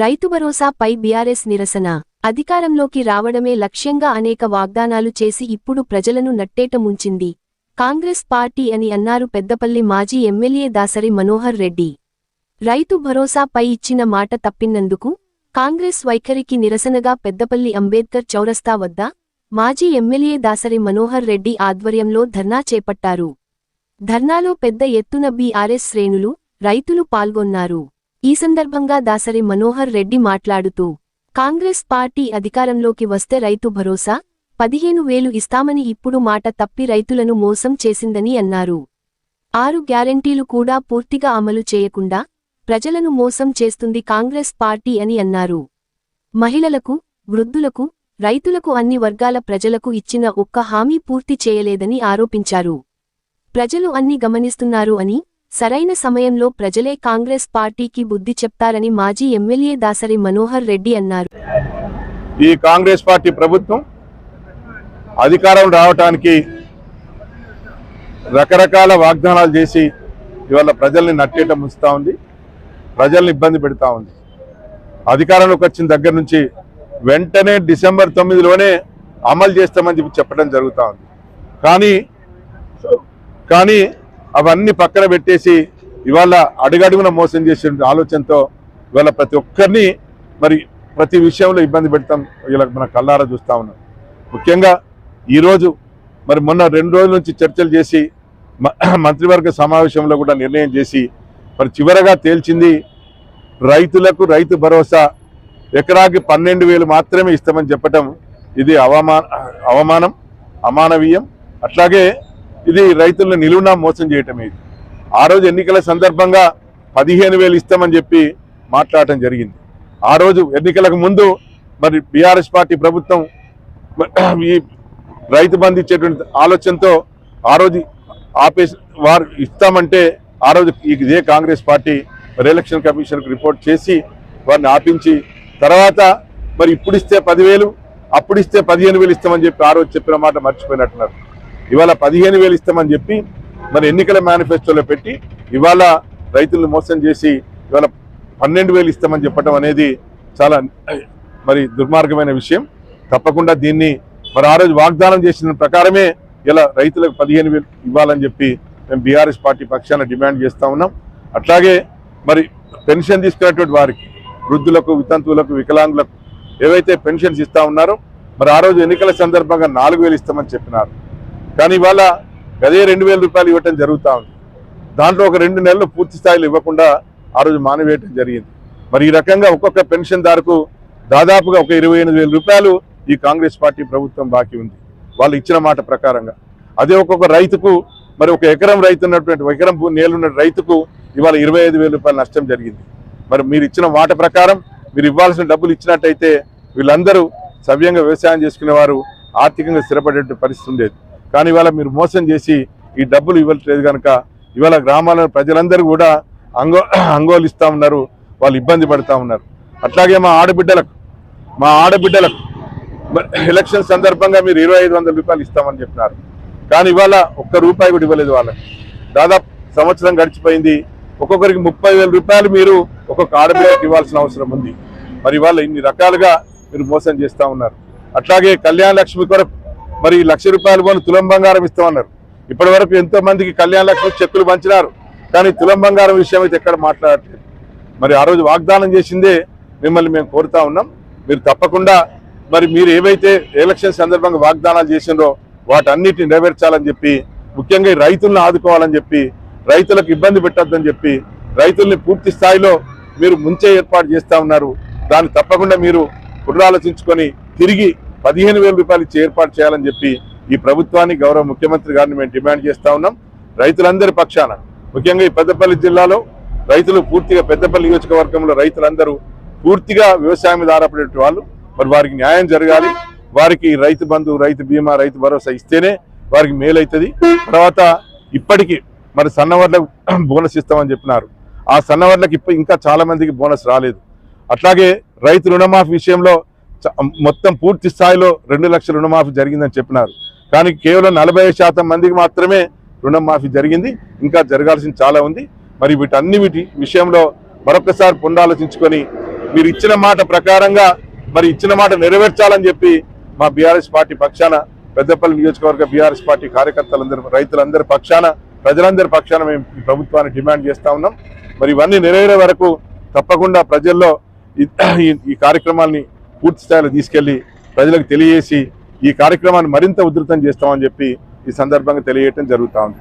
రైతు భరోసాపై బీఆర్ఎస్ నిరసన. అధికారంలోకి రావడమే లక్ష్యంగా అనేక వాగ్దానాలు చేసి ఇప్పుడు ప్రజలను నట్టేట ముంచింది. కాంగ్రెస్ పార్టీ అని అన్నారు పెద్దపల్లి మాజీ ఎమ్మెల్యే దాసరి మనోహర్ రెడ్డి. రైతు భరోసాపై ఇచ్చిన మాట తప్పినందుకు కాంగ్రెస్ వైఖరికి నిరసనగా పెద్దపల్లి అంబేద్కర్ చౌరస్తా వద్ద మాజీ ఎమ్మెల్యే దాసరి మనోహర్ రెడ్డి ఆధ్వర్యంలో ధర్నా చేపట్టారు. ధర్నాలో పెద్ద ఎత్తున బీఆర్ఎస్ శ్రేణులు రైతులు పాల్గొన్నారు. ఈ సందర్భంగా దాసరి మనోహర్ రెడ్డి మాట్లాడుతూ కాంగ్రెస్ పార్టీ అధికారంలోకి వస్తే రైతు భరోసా పదిహేను వేలు ఇస్తామని ఇప్పుడు మాట తప్పి రైతులను మోసం చేసిందని అన్నారు. ఆరు గ్యారంటీలు కూడా పూర్తిగా అమలు చేయకుండా ప్రజలను మోసం చేస్తుంది కాంగ్రెస్ పార్టీ అని అన్నారు. మహిళలకు వృద్ధులకు రైతులకు అన్ని వర్గాల ప్రజలకు ఇచ్చిన ఒక్క హామీ పూర్తి చేయలేదని ఆరోపించారు. ప్రజలు అన్ని గమనిస్తున్నారు అని సరైన సమయంలో ప్రజలే కాంగ్రెస్ పార్టీకి బుద్ధి చెప్తారని మాజీ ఎమ్మెల్యే దాసరి మనోహర్ రెడ్డి అన్నారు. ఈ కాంగ్రెస్ పార్టీ ప్రభుత్వం అధికారం రావటానికి రకరకాల వాగ్దానాలు చేసి ఇవాళ ప్రజల్ని నట్టేట ఉంచుతూ ఉంది ప్రజల్ని ఇబ్బంది పెడతా ఉంది. అధికారంలోకి వచ్చిన దగ్గర నుంచి వెంటనే డిసెంబర్ తొమ్మిదిలోనే అమలు చేస్తామని చెప్పి చెప్పడం జరుగుతూ ఉంది. కానీ కానీ అవన్నీ పక్కన పెట్టేసి ఇవాళ అడుగడుగున మోసం చేసే ఆలోచనతో ఇవాళ ప్రతి ఒక్కరిని మరి ప్రతి విషయంలో ఇబ్బంది పెడతాం. ఇలా మన కళ్ళారా చూస్తా ఉన్నాం. ముఖ్యంగా ఈరోజు మరి మొన్న రెండు రోజుల నుంచి చర్చలు చేసి మ- మంత్రివర్గ సమావేశంలో కూడా నిర్ణయం చేసి మరి చివరగా తేల్చింది రైతులకు రైతు భరోసా ఎకరాకి పన్నెండు వేలు మాత్రమే ఇస్తామని చెప్పటం ఇది అవమా అవమానం అమానవీయం. అట్లాగే ఇది రైతులను నిలువునా మోసం చేయటం ఇది. ఆ రోజు ఎన్నికల సందర్భంగా పదిహేను వేలు ఇస్తామని చెప్పి మాట్లాడటం జరిగింది. ఆ రోజు ఎన్నికలకు ముందు మరి బీఆర్ఎస్ పార్టీ ప్రభుత్వం ఈ రైతు బంధు ఇచ్చేటువంటి ఆలోచనతో ఆ రోజు ఆపేసి వారు ఇస్తామంటే ఆ రోజు ఇదే కాంగ్రెస్ పార్టీ మరి ఎలక్షన్ కమిషన్కి రిపోర్ట్ చేసి వారిని ఆపించి తర్వాత మరి ఇప్పుడు ఇస్తే పదివేలు అప్పుడు ఇస్తే పదిహేను వేలు ఇస్తామని చెప్పి ఆ రోజు చెప్పిన మాట మర్చిపోయినట్టున్నారు. ఇవాళ పదిహేను వేలు ఇస్తామని చెప్పి మరి ఎన్నికల మేనిఫెస్టోలో పెట్టి ఇవాళ రైతులను మోసం చేసి ఇవాళ పన్నెండు వేలు ఇస్తామని చెప్పడం అనేది చాలా మరి దుర్మార్గమైన విషయం. తప్పకుండా దీన్ని మరి ఆ రోజు వాగ్దానం చేసిన ప్రకారమే ఇలా రైతులకు పదిహేను వేలు ఇవ్వాలని చెప్పి మేము బీఆర్ఎస్ పార్టీ పక్షాన డిమాండ్ చేస్తూ ఉన్నాం. అట్లాగే మరి పెన్షన్ తీసుకున్నటువంటి వారికి వృద్ధులకు వితంతువులకు వికలాంగులకు ఏవైతే పెన్షన్స్ ఇస్తా ఉన్నారో మరి ఆ రోజు ఎన్నికల సందర్భంగా నాలుగు వేలు ఇస్తామని చెప్పినారు. కానీ ఇవాళ అదే రెండు వేల రూపాయలు ఇవ్వటం జరుగుతూ ఉంది. దాంట్లో ఒక రెండు నెలలు పూర్తి స్థాయిలో ఇవ్వకుండా ఆ రోజు మానవేయటం జరిగింది. మరి ఈ రకంగా ఒక్కొక్క పెన్షన్దారుకు దాదాపుగా ఒక ఇరవై రూపాయలు ఈ కాంగ్రెస్ పార్టీ ప్రభుత్వం బాకీ ఉంది. వాళ్ళు ఇచ్చిన మాట ప్రకారంగా. అదే ఒక్కొక్క రైతుకు మరి ఒక ఎకరం రైతు ఉన్నటువంటి ఒక ఎకరం నేలున్న రైతుకు ఇవాళ ఇరవై ఐదు వేల రూపాయల నష్టం జరిగింది. మరి మీరు ఇచ్చిన మాట ప్రకారం మీరు ఇవ్వాల్సిన డబ్బులు ఇచ్చినట్టయితే వీళ్ళందరూ సవ్యంగా వ్యవసాయం చేసుకునేవారు ఆర్థికంగా స్థిరపడేటువంటి పరిస్థితి ఉండేది. కానీ ఇవాళ మీరు మోసం చేసి ఈ డబ్బులు ఇవ్వట్లేదు కనుక ఇవాళ గ్రామాల ప్రజలందరూ కూడా అంగో అంగోలు ఉన్నారు వాళ్ళు ఇబ్బంది పడుతూ ఉన్నారు. అట్లాగే మా ఆడబిడ్డలకు మా ఆడబిడ్డలకు ఎలక్షన్ సందర్భంగా మీరు ఇరవై ఐదు వందల రూపాయలు ఇస్తామని చెప్పినారు. కానీ ఇవాళ ఒక్క రూపాయి కూడా ఇవ్వలేదు వాళ్ళకి. దాదాపు సంవత్సరం గడిచిపోయింది. ఒక్కొక్కరికి ముప్పై వేల రూపాయలు మీరు ఒక్కొక్క ఆడబిడ్డకి ఇవ్వాల్సిన అవసరం ఉంది. మరి ఇవాళ ఇన్ని రకాలుగా మీరు మోసం చేస్తా ఉన్నారు. అట్లాగే కళ్యాణ లక్ష్మి కొరకు మరి లక్ష రూపాయలు పోను తులం బంగారం ఇస్తామన్నారు. ఇప్పటి వరకు ఎంతో మందికి కళ్యాణ లక్ష్మి చెక్కులు పంచినారు. కానీ తులం బంగారం విషయం అయితే ఎక్కడ మాట్లాడట్లేదు. మరి ఆ రోజు వాగ్దానం చేసిందే మిమ్మల్ని మేము కోరుతా ఉన్నాం. మీరు తప్పకుండా మరి మీరు ఏవైతే ఎలక్షన్ సందర్భంగా వాగ్దానాలు చేసిందో వాటన్నిటిని నెరవేర్చాలని చెప్పి ముఖ్యంగా రైతులను ఆదుకోవాలని చెప్పి రైతులకు ఇబ్బంది పెట్టొద్దని చెప్పి రైతుల్ని పూర్తి స్థాయిలో మీరు ముంచే ఏర్పాటు చేస్తా ఉన్నారు. దాన్ని తప్పకుండా మీరు పునరాలోచించుకొని తిరిగి పదిహేను వేల రూపాయలు ఇచ్చి ఏర్పాటు చేయాలని చెప్పి ఈ ప్రభుత్వాన్ని గౌరవ ముఖ్యమంత్రి గారిని మేము డిమాండ్ చేస్తా ఉన్నాం. రైతులందరి పక్షాన ముఖ్యంగా ఈ పెద్దపల్లి జిల్లాలో రైతులు పూర్తిగా పెద్దపల్లి నియోజకవర్గంలో రైతులందరూ పూర్తిగా వ్యవసాయం మీద ఆధారపడే వాళ్ళు. మరి వారికి న్యాయం జరగాలి. వారికి రైతు బంధు రైతు బీమా రైతు భరోసా ఇస్తేనే వారికి మేలవుతుంది తర్వాత ఇప్పటికీ మరి సన్నవర్లకు బోనస్ ఇస్తామని చెప్పినారు. ఆ సన్నవర్లకు ఇప్పుడు ఇంకా చాలా మందికి బోనస్ రాలేదు. అట్లాగే రైతు రుణమాఫీ విషయంలో మొత్తం పూర్తి స్థాయిలో రెండు లక్షల రుణమాఫీ జరిగిందని చెప్పినారు. కానీ కేవలం నలభై శాతం మందికి మాత్రమే రుణమాఫీ జరిగింది. ఇంకా జరగాల్సింది చాలా ఉంది. మరి వీటన్ని వీటి విషయంలో మరొకసారి పునరాలోచించుకొని మీరు ఇచ్చిన మాట ప్రకారంగా మరి ఇచ్చిన మాట నెరవేర్చాలని చెప్పి మా బీఆర్ఎస్ పార్టీ పక్షాన పెద్దపల్లి నియోజకవర్గ బీఆర్ఎస్ పార్టీ కార్యకర్తలందరూ రైతులందరి పక్షాన ప్రజలందరి పక్షాన మేము ఈ ప్రభుత్వాన్ని డిమాండ్ చేస్తా ఉన్నాం. మరి ఇవన్నీ నెరవేరే వరకు తప్పకుండా ప్రజల్లో ఈ- ఈ- ఈ కార్యక్రమాల్ని పూర్తి స్థాయిలో తీసుకెళ్ళి ప్రజలకు తెలియజేసి ఈ కార్యక్రమాన్ని మరింత ఉధృతం చేస్తామని చెప్పి ఈ సందర్భంగా తెలియటం జరుగుతూ ఉంది.